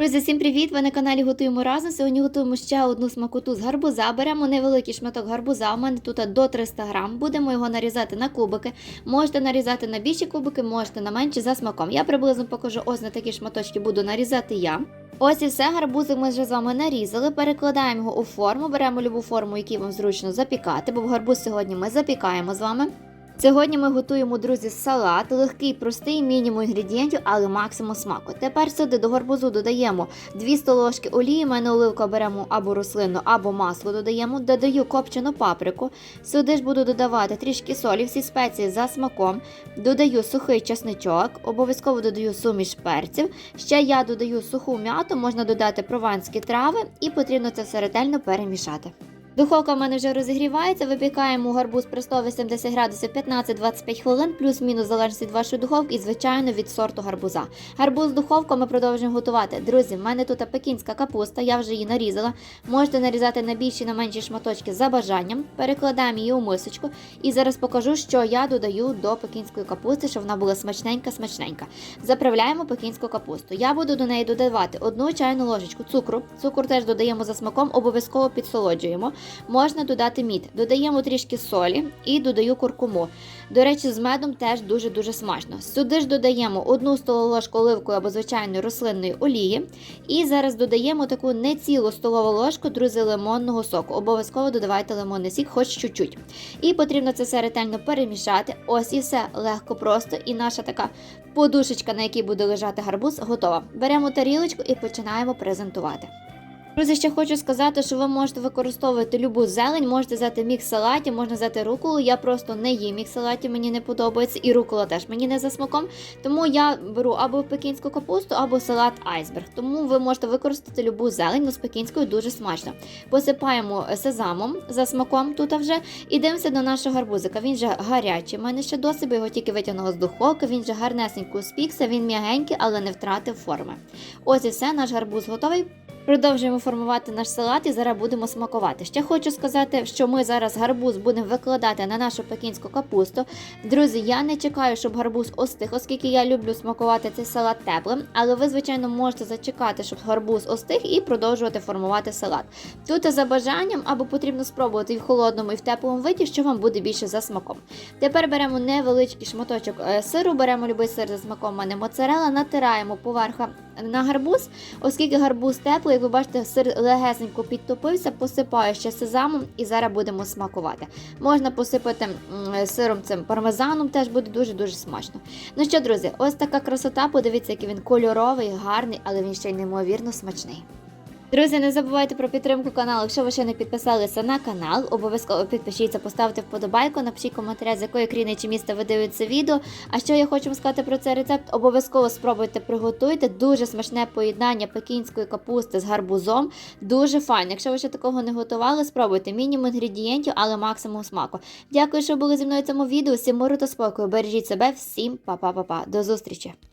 Друзі, всім привіт! Ви на каналі Готуємо разом. Сьогодні готуємо ще одну смакоту з гарбуза. Беремо невеликий шматок гарбуза. У мене тут до 300 грам. Будемо його нарізати на кубики. Можете нарізати на більші кубики, можете на менші за смаком. Я приблизно покажу ось на такі шматочки буду нарізати я. Ось і все, гарбузик ми вже з вами нарізали. Перекладаємо його у форму, беремо любу форму, яку вам зручно запікати, бо в гарбуз сьогодні ми запікаємо з вами. Сьогодні ми готуємо, друзі, салат, легкий, простий, мінімум інгредієнтів, але максимум смаку. Тепер сюди до гарбузу додаємо 2 столовки олії, в мене оливка беремо або рослинну, або масло додаємо. Додаю копчену паприку. Сюди ж буду додавати трішки солі, всі спеції за смаком. Додаю сухий чесничок, обов'язково додаю суміш перців. Ще я додаю суху м'яту, можна додати прованські трави, і потрібно це все ретельно перемішати. Духовка в мене вже розігрівається, випікаємо гарбуз при 180 градусів 15-25 хвилин, плюс-мінус залежить від вашої духовки і, звичайно, від сорту гарбуза. Гарбуз з духовкою ми продовжуємо готувати. Друзі, в мене тут пекінська капуста, я вже її нарізала. Можете нарізати на більші, на менші шматочки за бажанням. Перекладаємо її у мисочку. І зараз покажу, що я додаю до пекінської капусти, щоб вона була смачненька-смачненька. Заправляємо пекінську капусту. Я буду до неї додавати одну чайну ложечку цукру. Цукор теж додаємо за смаком, обов'язково підсолоджуємо можна додати мід. Додаємо трішки солі і додаю куркуму. До речі, з медом теж дуже-дуже смачно. Сюди ж додаємо одну столову ложку оливкою або звичайної рослинної олії. І зараз додаємо таку не цілу столову ложку, друзі, лимонного соку. Обов'язково додавайте лимонний сік, хоч чуть-чуть. І потрібно це все ретельно перемішати. Ось і все легко, просто. І наша така подушечка, на якій буде лежати гарбуз, готова. Беремо тарілочку і починаємо презентувати. Друзі, ще хочу сказати, що ви можете використовувати любу зелень, можете взяти мікс салатів, можна взяти руколу. Я просто не їм мікс салатів, мені не подобається, і рукола теж мені не за смаком. Тому я беру або пекінську капусту, або салат айсберг. Тому ви можете використати любу зелень, ну з пекінською дуже смачно. Посипаємо сезамом за смаком тут вже і дивимося до нашого гарбузика. Він вже гарячий. У мене ще досить, його тільки витягнуло з духовки. Він вже гарнесенько спікся, він м'ягенький, але не втратив форми. Ось і все, наш гарбуз готовий. Продовжуємо формувати наш салат і зараз будемо смакувати. Ще хочу сказати, що ми зараз гарбуз будемо викладати на нашу пекінську капусту. Друзі, я не чекаю, щоб гарбуз остиг, оскільки я люблю смакувати цей салат теплим, але ви, звичайно, можете зачекати, щоб гарбуз остиг і продовжувати формувати салат. Тут за бажанням або потрібно спробувати і в холодному, і в теплому виді, що вам буде більше за смаком. Тепер беремо невеличкий шматочок е, сиру, беремо любий сир за смаком, у мене моцарела, натираємо поверха на гарбуз, оскільки гарбуз теплий, як ви бачите, сир легесенько підтопився, посипаю ще сезамом і зараз будемо смакувати. Можна посипати сиром цим пармезаном, теж буде дуже-дуже смачно. Ну що, друзі, ось така красота. Подивіться, який він кольоровий, гарний, але він ще й неймовірно смачний. Друзі, не забувайте про підтримку каналу. Якщо ви ще не підписалися на канал, обов'язково підпишіться, поставте вподобайку, напишіть коментаря, з якої країни чи міста ви дивитеся відео. А що я хочу вам сказати про цей рецепт? Обов'язково спробуйте приготуйте. Дуже смачне поєднання пекінської капусти з гарбузом. Дуже файно. Якщо ви ще такого не готували, спробуйте мінімум інгредієнтів, але максимум смаку. Дякую, що були зі мною в цьому відео. Всім миру та спокою. Бережіть себе, всім па-па-па-па. До зустрічі!